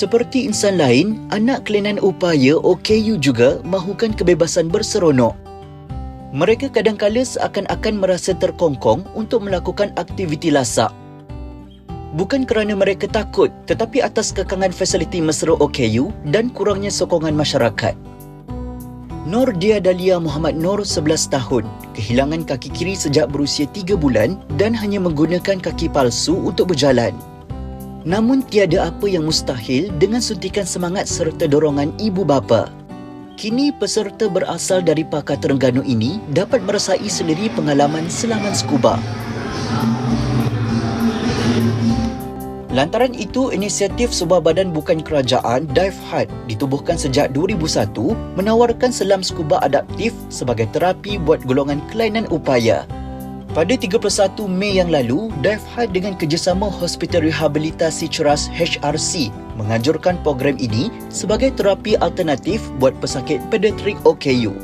Seperti insan lain, anak kelainan upaya OKU juga mahukan kebebasan berseronok. Mereka kadang-kala seakan-akan merasa terkongkong untuk melakukan aktiviti lasak. Bukan kerana mereka takut tetapi atas kekangan fasiliti mesra OKU dan kurangnya sokongan masyarakat. Nur Dia Dalia Muhammad Nur 11 tahun, kehilangan kaki kiri sejak berusia 3 bulan dan hanya menggunakan kaki palsu untuk berjalan. Namun tiada apa yang mustahil dengan suntikan semangat serta dorongan ibu bapa. Kini peserta berasal dari Pakar Terengganu ini dapat merasai sendiri pengalaman selaman skuba. Lantaran itu, inisiatif sebuah badan bukan kerajaan, Dive Hard, ditubuhkan sejak 2001 menawarkan selam skuba adaptif sebagai terapi buat golongan kelainan upaya. Pada 31 Mei yang lalu, Dive Hard dengan kerjasama Hospital Rehabilitasi Ceras HRC menganjurkan program ini sebagai terapi alternatif buat pesakit pediatrik OKU.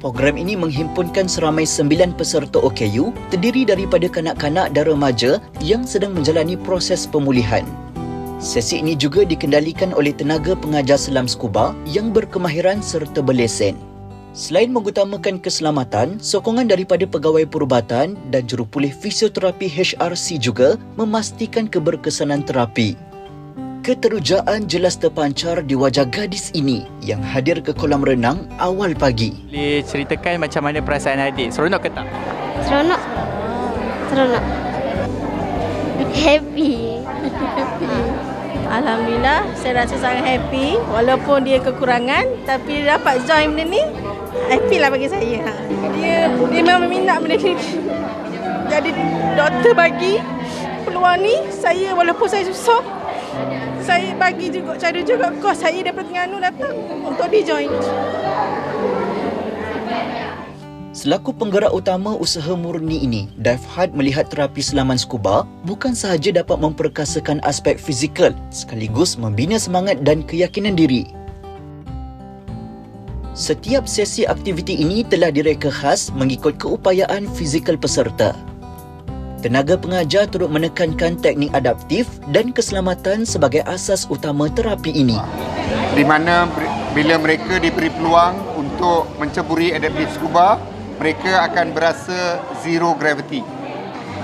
Program ini menghimpunkan seramai sembilan peserta OKU terdiri daripada kanak-kanak dan remaja yang sedang menjalani proses pemulihan. Sesi ini juga dikendalikan oleh tenaga pengajar selam skuba yang berkemahiran serta berlesen. Selain mengutamakan keselamatan, sokongan daripada pegawai perubatan dan jurupulih fisioterapi HRC juga memastikan keberkesanan terapi. Keterujaan jelas terpancar di wajah gadis ini yang hadir ke kolam renang awal pagi. Boleh ceritakan macam mana perasaan adik? Seronok ke tak? Seronok. Seronok. Happy. Alhamdulillah, saya rasa sangat happy. Walaupun dia kekurangan, tapi dia dapat join benda ni, happy lah bagi saya. Dia dia memang minat benda ni. Jadi doktor bagi peluang ni, saya walaupun saya susah, saya bagi juga cara juga kos saya daripada Terengganu datang untuk di join. Selaku penggerak utama usaha murni ini, Dive Hard melihat terapi selaman skuba bukan sahaja dapat memperkasakan aspek fizikal sekaligus membina semangat dan keyakinan diri. Setiap sesi aktiviti ini telah direka khas mengikut keupayaan fizikal peserta. Tenaga pengajar turut menekankan teknik adaptif dan keselamatan sebagai asas utama terapi ini. di mana bila mereka diberi peluang untuk menceburi adaptive scuba, mereka akan berasa zero gravity.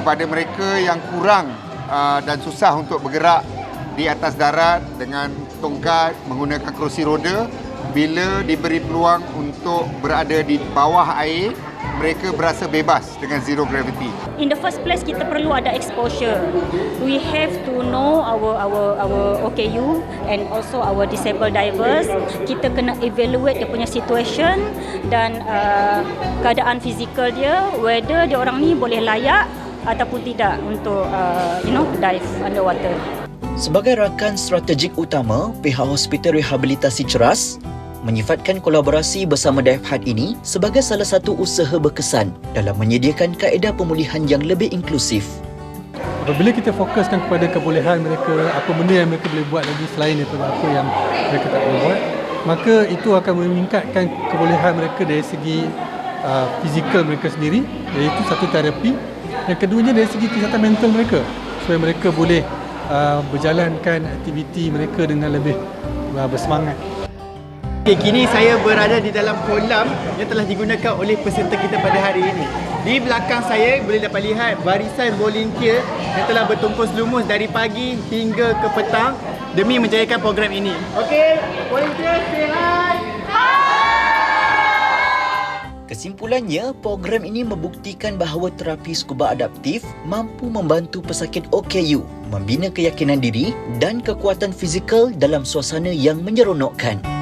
Kepada mereka yang kurang uh, dan susah untuk bergerak di atas darat dengan tongkat menggunakan kerusi roda, bila diberi peluang untuk berada di bawah air, mereka berasa bebas dengan zero gravity. in the first place kita perlu ada exposure. We have to know our our our OKU and also our disabled divers. Kita kena evaluate dia punya situation dan uh, keadaan fizikal dia whether dia orang ni boleh layak ataupun tidak untuk uh, you know dive underwater. Sebagai rakan strategik utama, pihak Hospital Rehabilitasi Ceras menyifatkan kolaborasi bersama Dive ini sebagai salah satu usaha berkesan dalam menyediakan kaedah pemulihan yang lebih inklusif. Apabila kita fokuskan kepada kebolehan mereka, apa benda yang mereka boleh buat lagi selain daripada apa yang mereka tak boleh buat, maka itu akan meningkatkan kebolehan mereka dari segi uh, fizikal mereka sendiri, iaitu satu terapi. Yang keduanya dari segi kesihatan mental mereka, supaya mereka boleh uh, berjalankan aktiviti mereka dengan lebih uh, bersemangat. Okay, kini saya berada di dalam kolam yang telah digunakan oleh peserta kita pada hari ini. Di belakang saya boleh dapat lihat barisan volunteer yang telah bertumpus lumus dari pagi hingga ke petang demi menjayakan program ini. Okey, volunteer hi. Kesimpulannya, program ini membuktikan bahawa terapi skuba adaptif mampu membantu pesakit OKU membina keyakinan diri dan kekuatan fizikal dalam suasana yang menyeronokkan.